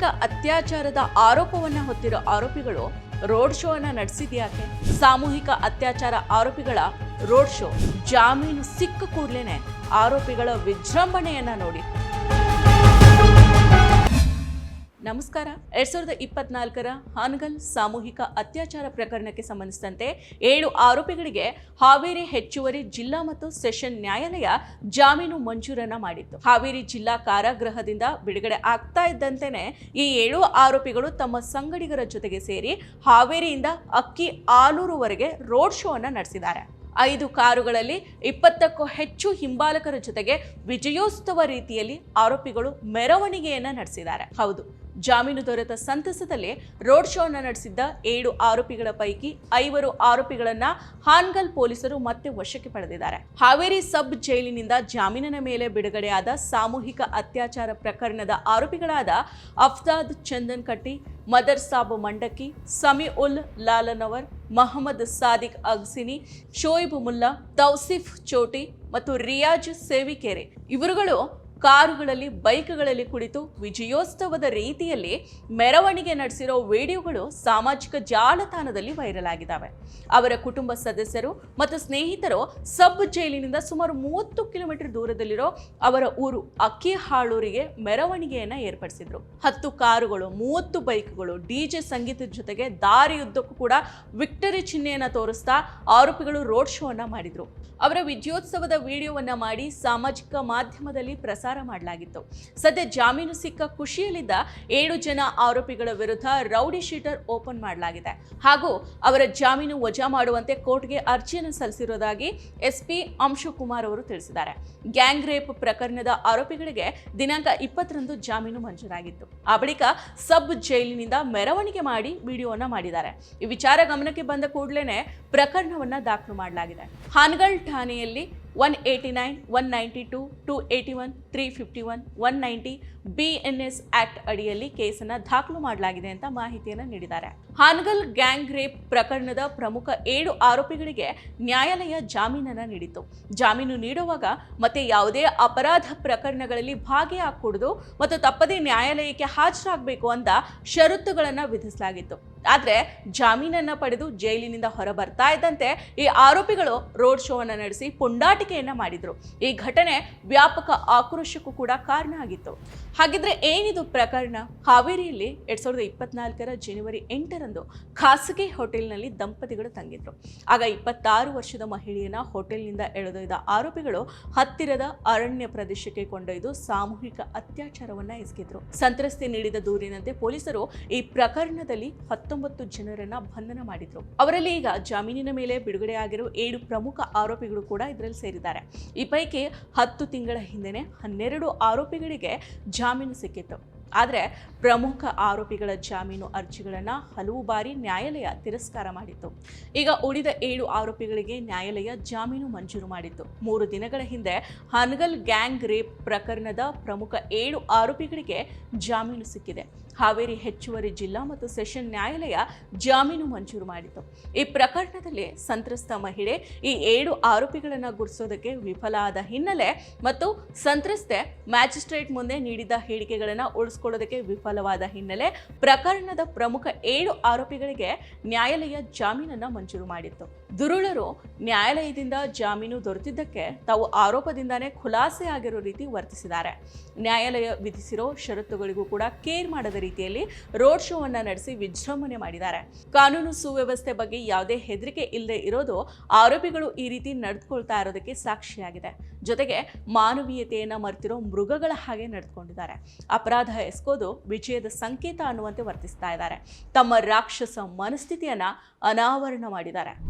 ಸಾಮೂಹಿಕ ಅತ್ಯಾಚಾರದ ಆರೋಪವನ್ನ ಹೊತ್ತಿರೋ ಆರೋಪಿಗಳು road show ಅನ್ನ ನಡೆಸಿದ್ಯಾಕೆ? ಸಾಮೂಹಿಕ ಅತ್ಯಾಚಾರ ಆರೋಪಿಗಳ ರೋಡ್ ಶೋ ಜಾಮೀನು ಸಿಕ್ಕ ಕೂಡ್ಲೇನೆ ಆರೋಪಿಗಳ ವಿಜೃಂಭಣೆಯನ್ನ ನೋಡಿ ನಮಸ್ಕಾರ. ಎರಡ್ ಸಾವಿರದ ಇಪ್ಪತ್ನಾಲ್ಕರ ಹಾನಗಲ್ ಸಾಮೂಹಿಕ ಅತ್ಯಾಚಾರ ಪ್ರಕರಣಕ್ಕೆ ಸಂಬಂಧಿಸಿದಂತೆ ಏಳು ಆರೋಪಿಗಳಿಗೆ ಹಾವೇರಿ ಹೆಚ್ಚುವರಿ ಜಿಲ್ಲಾ ಮತ್ತು ಸೆಷನ್ ನ್ಯಾಯಾಲಯ ಜಾಮೀನು ಮಂಜೂರನ್ನ ಮಾಡಿತ್ತು. ಹಾವೇರಿ ಜಿಲ್ಲಾ ಕಾರಾಗೃಹದಿಂದ ಬಿಡುಗಡೆ ಆಗ್ತಾ ಇದ್ದಂತೆಯೇ ಈ ಏಳು ಆರೋಪಿಗಳು ತಮ್ಮ ಸಂಗಡಿಗರ ಜೊತೆಗೆ ಸೇರಿ ಹಾವೇರಿಯಿಂದ ಅಕ್ಕಿ ಆಲೂರುವರೆಗೆ ರೋಡ್ ಶೋ ಅನ್ನ ನಡೆಸಿದ್ದಾರೆ. ಐದು ಕಾರುಗಳಲ್ಲಿ ಇಪ್ಪತ್ತಕ್ಕೂ ಹೆಚ್ಚು ಹಿಂಬಾಲಕರ ಜೊತೆಗೆ ವಿಜಯೋತ್ಸವ ರೀತಿಯಲ್ಲಿ ಆರೋಪಿಗಳು ಮೆರವಣಿಗೆಯನ್ನ ನಡೆಸಿದ್ದಾರೆ. ಹೌದು ಜಾಮೀನು ದೊರೆತ ಸಂತಸದಲ್ಲೇ ರೋಡ್ ಶೋನ ನಡೆಸಿದ್ದ ಏಳು ಆರೋಪಿಗಳ ಪೈಕಿ ಐವರು ಆರೋಪಿಗಳನ್ನ ಹಾನ್ಗಲ್ ಪೊಲೀಸರು ಮತ್ತೆ ವಶಕ್ಕೆ ಪಡೆದಿದ್ದಾರೆ. ಹಾವೇರಿ ಸಬ್ ಜೈಲಿನಿಂದ ಜಾಮೀನಿನ ಮೇಲೆ ಬಿಡುಗಡೆಯಾದ ಸಾಮೂಹಿಕ ಅತ್ಯಾಚಾರ ಪ್ರಕರಣದ ಆರೋಪಿಗಳಾದ ಅಫ್ತಾದ್ ಚಂದನ್ ಕಟ್ಟಿ, ಮದರ್ ಸಾಬ್ ಮಂಡಕ್ಕಿ, ಸಮಿ ಉಲ್ ಲಾಲನವರ್, ಮಹಮ್ಮದ್ ಸಾದಿಕ್ ಅಗ್ಸಿನಿ, ಶೋಯಿಬ್ ಮುಲ್ಲಾ, ತೌಸಿಫ್ ಚೋಟಿ ಮತ್ತು ರಿಯಾಜ್ ಸೇವಿಕೆರೆ. ಇವರುಗಳು ಕಾರುಗಳಲ್ಲಿ, ಬೈಕ್ಗಳಲ್ಲಿ ಕುಳಿತು ವಿಜಯೋತ್ಸವದ ರೀತಿಯಲ್ಲಿ ಮೆರವಣಿಗೆ ನಡೆಸಿರೋ ವಿಡಿಯೋಗಳು ಸಾಮಾಜಿಕ ಜಾಲತಾಣದಲ್ಲಿ ವೈರಲ್ ಆಗಿದ್ದಾವೆ. ಅವರ ಕುಟುಂಬ ಸದಸ್ಯರು ಮತ್ತು ಸ್ನೇಹಿತರು ಸಬ್ ಜೈಲಿನಿಂದ ಸುಮಾರು ಮೂವತ್ತು ಕಿಲೋಮೀಟರ್ ದೂರದಲ್ಲಿರೋ ಅವರ ಊರು ಅಕ್ಕಿಹಾಳೂರಿಗೆ ಮೆರವಣಿಗೆಯನ್ನ ಏರ್ಪಡಿಸಿದ್ರು. ಹತ್ತು ಕಾರುಗಳು, ಮೂವತ್ತು ಬೈಕ್ಗಳು ಡಿಜೆ ಸಂಗೀತದ ಜೊತೆಗೆ ದಾರಿಯುದ್ದಕ್ಕೂ ಕೂಡ ವಿಕ್ಟರಿ ಚಿಹ್ನೆಯನ್ನು ತೋರಿಸ್ತಾ ಆರೋಪಿಗಳು ರೋಡ್ ಶೋ ಅನ್ನ ಮಾಡಿದ್ರು. ಅವರ ವಿಜಯೋತ್ಸವದ ವಿಡಿಯೋವನ್ನು ಮಾಡಿ ಸಾಮಾಜಿಕ ಮಾಧ್ಯಮದಲ್ಲಿ ಪ್ರಸಾರ ಮಾಡಲಾಗಿತ್ತು. ಸದ್ಯ ಜಾಮೀನು ಸಿಕ್ಕ ಖುಷಿಯಲ್ಲಿದ್ದ ಏಳು ಜನ ಆರೋಪಿಗಳ ವಿರುದ್ಧ ರೌಡಿ ಶೀಟರ್ ಓಪನ್ ಮಾಡಲಾಗಿದೆ. ಹಾಗೂ ಅವರ ಜಾಮೀನು ವಜಾ ಮಾಡುವಂತೆ ಕೋರ್ಟ್ಗೆ ಅರ್ಜಿಯನ್ನು ಸಲ್ಲಿಸಿರುವುದಾಗಿ ಎಸ್ಪಿ ಅಂಶು ಕುಮಾರ್ ಅವರು ತಿಳಿಸಿದ್ದಾರೆ. ಗ್ಯಾಂಗ್ ರೇಪ್ ಪ್ರಕರಣದ ಆರೋಪಿಗಳಿಗೆ ದಿನಾಂಕ ಇಪ್ಪತ್ತರಂದು ಜಾಮೀನು ಮಂಜೂರಾಗಿತ್ತು. ಆ ಬಳಿಕ ಸಬ್ ಜೈಲಿನಿಂದ ಮೆರವಣಿಗೆ ಮಾಡಿ ವಿಡಿಯೋವನ್ನ ಮಾಡಿದ್ದಾರೆ. ಈ ವಿಚಾರ ಗಮನಕ್ಕೆ ಬಂದ ಕೂಡಲೇ ಪ್ರಕರಣವನ್ನ ದಾಖಲು ಮಾಡಲಾಗಿದೆ. ಹಾನಗಲ್ ಠಾಣೆಯಲ್ಲಿ one eighty nine one ninety two two eighty one three fifty one one ninety B N S act ಅಡಿಯಲ್ಲಿ ಕೇಸನ್ನು ದಾಖಲು ಮಾಡಲಾಗಿದೆ ಅಂತ ಮಾಹಿತಿಯನ್ನು ನೀಡಿದ್ದಾರೆ. ಹಾನಗಲ್ ಗ್ಯಾಂಗ್ ರೇಪ್ ಪ್ರಕರಣದ ಪ್ರಮುಖ ಏಳು ಆರೋಪಿಗಳಿಗೆ ನ್ಯಾಯಾಲಯ ಜಾಮೀನನ್ನು ನೀಡಿತು ಜಾಮೀನು ನೀಡುವಾಗ ಮತ್ತೆ ಯಾವುದೇ ಅಪರಾಧ ಪ್ರಕರಣಗಳಲ್ಲಿ ಭಾಗಿಯಾಗಕೂಡದು ಮತ್ತು ತಪ್ಪದೇ ನ್ಯಾಯಾಲಯಕ್ಕೆ ಹಾಜರಾಗಬೇಕು ಅಂತ ಷರತ್ತುಗಳನ್ನು ವಿಧಿಸಲಾಗಿತ್ತು. ಆದರೆ ಜಾಮೀನನ್ನು ಪಡೆದು ಜೈಲಿನಿಂದ ಹೊರ ಬರ್ತಾ ಇದ್ದಂತೆ ಈ ಆರೋಪಿಗಳು ರೋಡ್ ಶೋವನ್ನು ನಡೆಸಿ ಪುಂಡಾಟಿಕೆಯನ್ನು ಮಾಡಿದರು. ಈ ಘಟನೆ ವ್ಯಾಪಕ ಆಕ್ರೋಶಕ್ಕೂ ಕೂಡ ಕಾರಣ ಆಗಿತ್ತು. ಹಾಗಿದ್ರೆ ಏನಿದು ಪ್ರಕರಣ? ಹಾವೇರಿಯಲ್ಲಿ ಎರಡ್ ಸಾವಿರದ ಇಪ್ಪತ್ನಾಲ್ಕರ ಜನವರಿ ಎಂಟರಂದು ಖಾಸಗಿ ಹೋಟೆಲ್ನಲ್ಲಿ ದಂಪತಿಗಳು ತಂಗಿದ್ರು. ಆಗ ಇಪ್ಪತ್ತಾರು ವರ್ಷದ ಮಹಿಳೆಯನ್ನ ಹೋಟೆಲ್ನಿಂದ ಎಳೆದೊಯ್ದ ಆರೋಪಿಗಳು ಹತ್ತಿರದ ಅರಣ್ಯ ಪ್ರದೇಶಕ್ಕೆ ಕೊಂಡೊಯ್ದು ಸಾಮೂಹಿಕ ಅತ್ಯಾಚಾರವನ್ನ ಎಸಗಿದ್ರು. ಸಂತ್ರಸ್ತೆ ನೀಡಿದ ದೂರಿನಂತೆ ಪೊಲೀಸರು ಈ ಪ್ರಕರಣದಲ್ಲಿ ಹತ್ತೊಂಬತ್ತು ಜನರನ್ನ ಬಂಧನ ಮಾಡಿದ್ರು. ಅವರಲ್ಲಿ ಈಗ ಜಾಮೀನಿನ ಮೇಲೆ ಬಿಡುಗಡೆಯಾಗಿರೋ ಏಳು ಪ್ರಮುಖ ಆರೋಪಿಗಳು ಕೂಡ ಇದರಲ್ಲಿ ಸೇರಿದ್ದಾರೆ. ಈ ಪೈಕಿ ಹತ್ತು ತಿಂಗಳ ಹಿಂದೆನೆ ಹನ್ನೆರಡು ಆರೋಪಿಗಳಿಗೆ ಜಾಮೀನು ಸಿಕ್ಕಿತ್ತು. ಆದರೆ ಪ್ರಮುಖ ಆರೋಪಿಗಳ ಜಾಮೀನು ಅರ್ಜಿಗಳನ್ನು ಹಲವು ಬಾರಿ ನ್ಯಾಯಾಲಯ ತಿರಸ್ಕಾರ ಮಾಡಿತ್ತು. ಈಗ ಉಳಿದ ಏಳು ಆರೋಪಿಗಳಿಗೆ ನ್ಯಾಯಾಲಯ ಜಾಮೀನು ಮಂಜೂರು ಮಾಡಿತ್ತು. ಮೂರು ದಿನಗಳ ಹಿಂದೆ ಹನಗಲ್ ಗ್ಯಾಂಗ್ ರೇಪ್ ಪ್ರಕರಣದ ಪ್ರಮುಖ ಏಳು ಆರೋಪಿಗಳಿಗೆ ಜಾಮೀನು ಸಿಕ್ಕಿದೆ. ಹಾವೇರಿ ಹೆಚ್ಚುವರಿ ಜಿಲ್ಲಾ ಮತ್ತು ಸೆಷನ್ ನ್ಯಾಯಾಲಯ ಜಾಮೀನು ಮಂಜೂರು ಮಾಡಿತು. ಈ ಪ್ರಕರಣದಲ್ಲಿ ಸಂತ್ರಸ್ತ ಮಹಿಳೆ ಈ ಏಳು ಆರೋಪಿಗಳನ್ನು ಗುರುತಿಸೋದಕ್ಕೆ ವಿಫಲ ಆದ ಹಿನ್ನೆಲೆ ಮತ್ತು ಸಂತ್ರಸ್ತೆ ಮ್ಯಾಜಿಸ್ಟ್ರೇಟ್ ಮುಂದೆ ನೀಡಿದ ಹೇಳಿಕೆಗಳನ್ನು ಉಳಿಸ್ಕೊಳ್ಳೋದಕ್ಕೆ ವಿಫಲವಾದ ಹಿನ್ನೆಲೆ ಪ್ರಕರಣದ ಪ್ರಮುಖ ಏಳು ಆರೋಪಿಗಳಿಗೆ ನ್ಯಾಯಾಲಯ ಜಾಮೀನನ್ನು ಮಂಜೂರು ಮಾಡಿತ್ತು. ದುರುಳರು ನ್ಯಾಯಾಲಯದಿಂದ ಜಾಮೀನು ದೊರೆತಿದ್ದಕ್ಕೆ ತಾವು ಆರೋಪದಿಂದಾನೇ ಖುಲಾಸೆ ಆಗಿರೋ ರೀತಿ ವರ್ತಿಸಿದ್ದಾರೆ. ನ್ಯಾಯಾಲಯ ವಿಧಿಸಿರೋ ಷರತ್ತುಗಳಿಗೂ ಕೂಡ ಕೇರ್ ಮಾಡದ ರೀತಿಯಲ್ಲಿ ರೋಡ್ ಶೋ ಅನ್ನ ನಡೆಸಿ ವಿಜೃಂಭಣೆ ಮಾಡಿದ್ದಾರೆ. ಕಾನೂನು ಸುವ್ಯವಸ್ಥೆ ಬಗ್ಗೆ ಯಾವುದೇ ಹೆದರಿಕೆ ಇಲ್ಲದೆ ಇರೋದು ಆರೋಪಿಗಳು ಈ ರೀತಿ ನಡೆದುಕೊಳ್ತಾ ಇರೋದಕ್ಕೆ ಸಾಕ್ಷಿಯಾಗಿದೆ. ಜೊತೆಗೆ ಮಾನವೀಯತೆಯನ್ನ ಮರೆತಿರೋ ಮೃಗಗಳ ಹಾಗೆ ನಡೆದುಕೊಂಡಿದ್ದಾರೆ. ಅಪರಾಧ ಎಸ್ಕೋದು ವಿಜಯದ ಸಂಕೇತ ಅನ್ನುವಂತೆ ವರ್ತಿಸ್ತಾ ಇದ್ದಾರೆ. ತಮ್ಮ ರಾಕ್ಷಸ ಮನಸ್ಥಿತಿಯನ್ನ ಅನಾವರಣ ಮಾಡಿದ್ದಾರೆ.